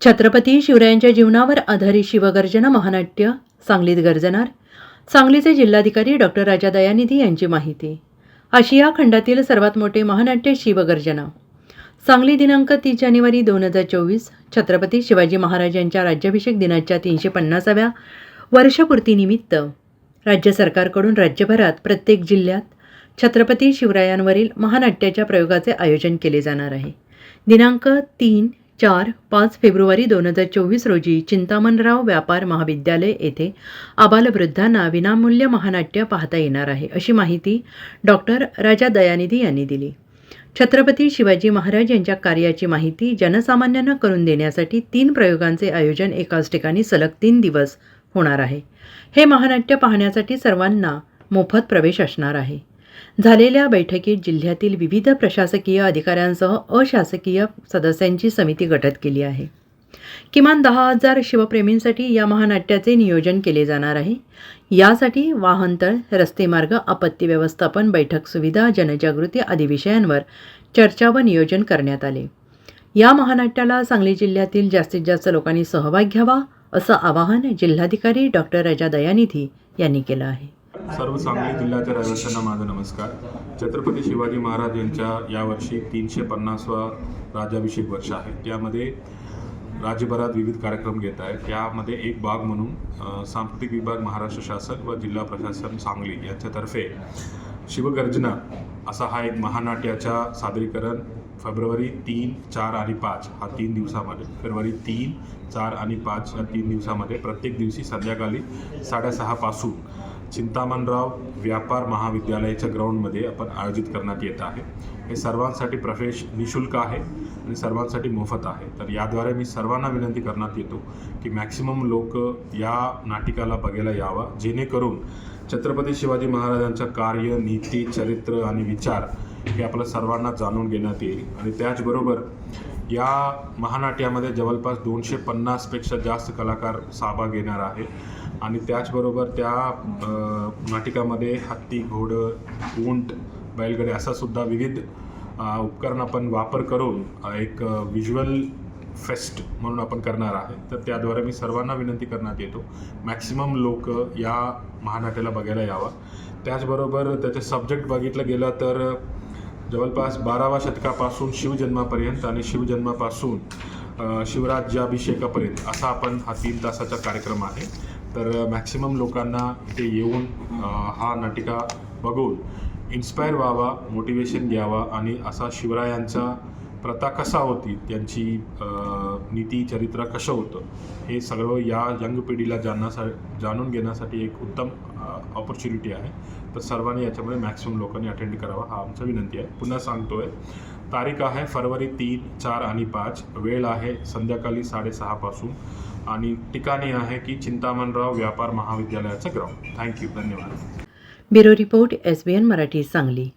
छत्रपती शिवरायांच्या जीवनावर आधारित शिवगर्जना महानाट्य सांगलीत गर्जनार. सांगलीचे जिल्हाधिकारी डॉक्टर राजा दयानिधी यांची माहिती. आशिया खंडातील सर्वात मोठे महानाट्य शिवगर्जना. सांगली दिनांक तीस जानेवारी दोन हजार चोवीस छत्रपती शिवाजी महाराज यांच्या राज्याभिषेक दिनाच्या तीनशे पन्नासाव्या वर्षपूर्तीनिमित्त राज्य सरकारकडून राज्यभरात प्रत्येक जिल्ह्यात छत्रपती शिवरायांवरील महानाट्याच्या प्रयोगाचे आयोजन केले जाणार आहे. दिनांक तीन चार पाच फेब्रुवारी दोन हजार चोवीस रोजी चिंतामणराव व्यापार महाविद्यालय येथे आबालवृद्धांना विनामूल्य महानाट्य पाहता येणार आहे अशी माहिती डॉक्टर राजा दयानिधी यांनी दिली. छत्रपती शिवाजी महाराज यांच्या कार्याची माहिती जनसामान्यांना करून देण्यासाठी तीन प्रयोगांचे आयोजन एकाच ठिकाणी सलग तीन दिवस होणार आहे. हे महानाट्य पाहण्यासाठी सर्वांना मोफत प्रवेश असणार आहे. झालेल्या बैठकीत जिल्ह्यातील विविध प्रशासकीय अधिकाऱ्यांसह अशासकीय सदस्यांची समिती गठत केली आहे. किमान दहा हजार शिवप्रेमींसाठी या महानाट्याचे नियोजन केले जाणार आहे. यासाठी वाहनतळ रस्तेमार्ग आपत्ती व्यवस्थापन बैठक सुविधा जनजागृती आदी विषयांवर चर्चा व नियोजन करण्यात आले. या महानाट्याला सांगली जिल्ह्यातील जास्तीत जास्त लोकांनी सहभाग घ्यावा असं आवाहन जिल्हाधिकारी डॉक्टर राजा दयानिधी यांनी केलं आहे. सर्व सांगली जिल्ह्याच्या रहिवाशांना माझा नमस्कार. छत्रपती शिवाजी महाराज यांच्या यावर्षी तीनशे पन्नासवा राज्याभिषेक वर्ष आहे. त्यामध्ये राज्यभरात विविध कार्यक्रम घेत आहेत. त्यामध्ये एक भाग म्हणून सांस्कृतिक विभाग महाराष्ट्र शासन व जिल्हा प्रशासन सांगली यांच्यातर्फे शिवगर्जना असा हा एक महानाट्याचा सादरीकरण फेब्रुवारी तीन चार आणि पाच हा तीन दिवसामध्ये. फेब्रुवारी तीन चार आणि पाच या तीन दिवसामध्ये प्रत्येक दिवशी संध्याकाळी साडेसहापासून चिंतामणराव व्यापार महाविद्यालयाच्या ग्राउंडमध्ये आपण आयोजित करण्यात येत आहे. हे सर्वांसाठी प्रवेश निशुल्क आहे आणि सर्वांसाठी मोफत आहे. तर याद्वारे मी सर्वांना विनंती करण्यात येतो की मॅक्सिमम लोक या नाटिकाला बघायला यावा जेणेकरून छत्रपती शिवाजी महाराजांचं कार्य नीती चरित्र आणि विचार हे आपल्या सर्वांना जाणून घेण्यात येईल. आणि त्याचबरोबर या महानाट्यामध्ये जवळपास दोनशे पन्नासपेक्षा जास्त कलाकार सहभाग घेणार आहे. आणि त्याचबरोबर त्या नाटिकामध्ये हत्ती घोडं उंट बैलगाडी असा सुद्धा विविध उपकरण आपण वापर करून एक विज्युअल फेस्ट म्हणून आपण करणार आहे. तर त्याद्वारे मी सर्वांना विनंती करण्यात येतो. मॅक्सिमम लोक या महानाट्याला बघायला यावा. त्याचबरोबर त्याचे सब्जेक्ट बघितलं गेलं तर जवळपास बाराव्या शतकापासून शिवजन्मापर्यंत आणि शिवजन्मापासून शिवराज्याभिषेकापर्यंत असा आपण हा तीन तासाचा कार्यक्रम आहे. तर मॅक्सिमम लोकांना इथे येऊन हा नाटिका बघून इन्स्पायर व्हावा मोटिवेशन घ्यावा आणि असा शिवरायांचा प्रथा कसा होती? त्यांची नीती चरित्र कसं होतं? हे सगळं या यंग पिढीला जाणण्यासा जाणून घेण्यासाठी एक उत्तम ऑपॉर्च्युनिटी आहे. तर सर्वांनी याच्यामध्ये मॅक्सिमम लोकांनी अटेंड करावा हा आमचा विनंती आहे. पुन्हा सांगतोय तारीख आहे फरवरी तीन चार आणि पाच. वेळ आहे संध्याकाळी साडेसहापासून आणि ठिकाणी आहे की चिंतामणराव व्यापार महाविद्यालयाचं ग्राउंड थँक्यू धन्यवाद. Bureau report S B N Marathi Sangli.